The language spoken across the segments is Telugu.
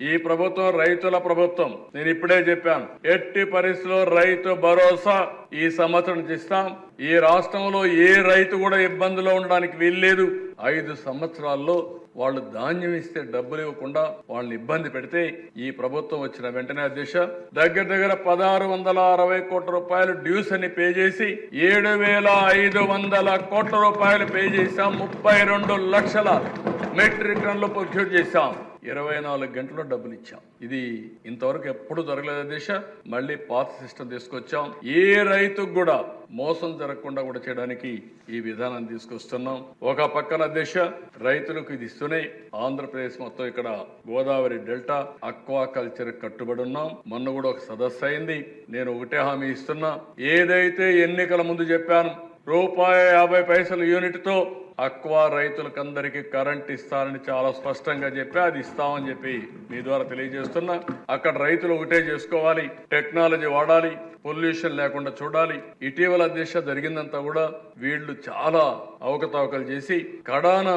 ఈ ప్రభుత్వం రైతుల ప్రభుత్వం. నేను ఇప్పుడే చెప్పాను. ఎట్టి పరిస్థితుల్లో రైతు భరోసా ఈ సంవత్సరం ఇస్తాం. ఈ రాష్ట్రంలో ఏ రైతు కూడా ఇబ్బందిలో ఉండడానికి వీల్లేదు. ఐదు సంవత్సరాల్లో వాళ్ళు ధాన్యం ఇస్తే డబ్బులు ఇవ్వకుండా వాళ్ళని ఇబ్బంది పెడితే ఈ ప్రభుత్వం వచ్చిన వెంటనే అధ్యక్ష దగ్గర దగ్గర పదహారు వందల అరవై కోట్ల రూపాయలు డ్యూస్ అని పే చేసి ఏడు వేల ఐదు వందల కోట్ల రూపాయలు పే చేసాం ముప్పై రెండు లక్షల మెట్రిక్ టన్నులు ప్రొక్యూర్ చేశాం. ఇరవై నాలుగు గంటల్లో డబ్బులు ఇచ్చాం ఇది ఇంతవరకు ఎప్పుడు జరగలేదు దిశ? మళ్ళీ పాత సిస్టమ్ తీసుకొచ్చాం. ఏ రైతుకు కూడా మోసం జరగకుండా కూడా చేయడానికి ఈ విధానం తీసుకొస్తున్నాం. ఒక పక్కన దిశ రైతులకు ఇది ఇస్తూనే ఆంధ్రప్రదేశ్ మొత్తం ఇక్కడ గోదావరి డెల్టా అక్వా కల్చర్ కట్టుబడి ఉన్నాం. మొన్న కూడా ఒక సదస్సు అయింది. నేను ఒకటే హామీ ఇస్తున్నా. ఏదైతే ఎన్నికల ముందు చెప్పాను రూపాయి యాభై పైసలు యూనిట్తో అక్వా రైతులకందరికీ కరెంట్ ఇస్తానని చాలా స్పష్టంగా చెప్పి అది ఇస్తామని చెప్పి మీ ద్వారా తెలియజేస్తున్నా. అక్కడ రైతులు ఒకటే చేసుకోవాలి టెక్నాలజీ వాడాలి పొల్యూషన్ లేకుండా చూడాలి. ఇటీవల దిశ జరిగిందంతా కూడా వీళ్ళు చాలా అవకతవకలు చేసి కడాన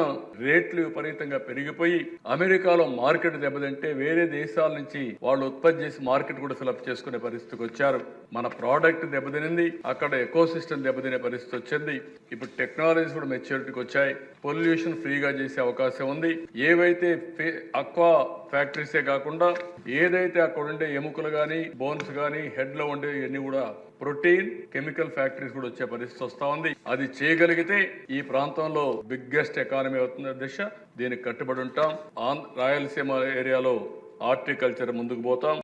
రేట్లు విపరీతంగా పెరిగిపోయి అమెరికాలో మార్కెట్ దెబ్బతింటే వేరే దేశాల నుంచి వాళ్ళు ఉత్పత్తి చేసి మార్కెట్ కూడా సెలెక్ట్ చేసుకునే పరిస్థితికి వచ్చారు. మన ప్రోడక్ట్ దెబ్బతినింది అక్కడ ఎకో సిస్టమ్ దెబ్బతినే పరిస్థితి వచ్చింది. ఇప్పుడు టెక్నాలజీస్ కూడా మెచ్యూరిటీకి వచ్చాయి. పొల్యూషన్ ఫ్రీగా చేసే అవకాశం ఉంది. ఏవైతే అక్వా ఫ్యాక్టరీసే కాకుండా ఏదైతే అక్కడ ఉండే ఎముకలు కానీ బోన్స్ కానీ హెడ్లో ఉండే ఇవన్నీ కూడా ప్రోటీన్ కెమికల్ ఫ్యాక్టరీస్ కూడా వచ్చే పరిస్థితి వస్తా ఉంది. అది చేయగలిగితే ఈ ప్రాంతంలో బిగ్గెస్ట్ ఎకానమీ అవుతుంది దిశ. దీనికి కట్టుబడి ఉంటాం. ఆంధ్ర రాయలసీమ ఏరియాలో హార్టికల్చర్ ముందుకు పోతాం.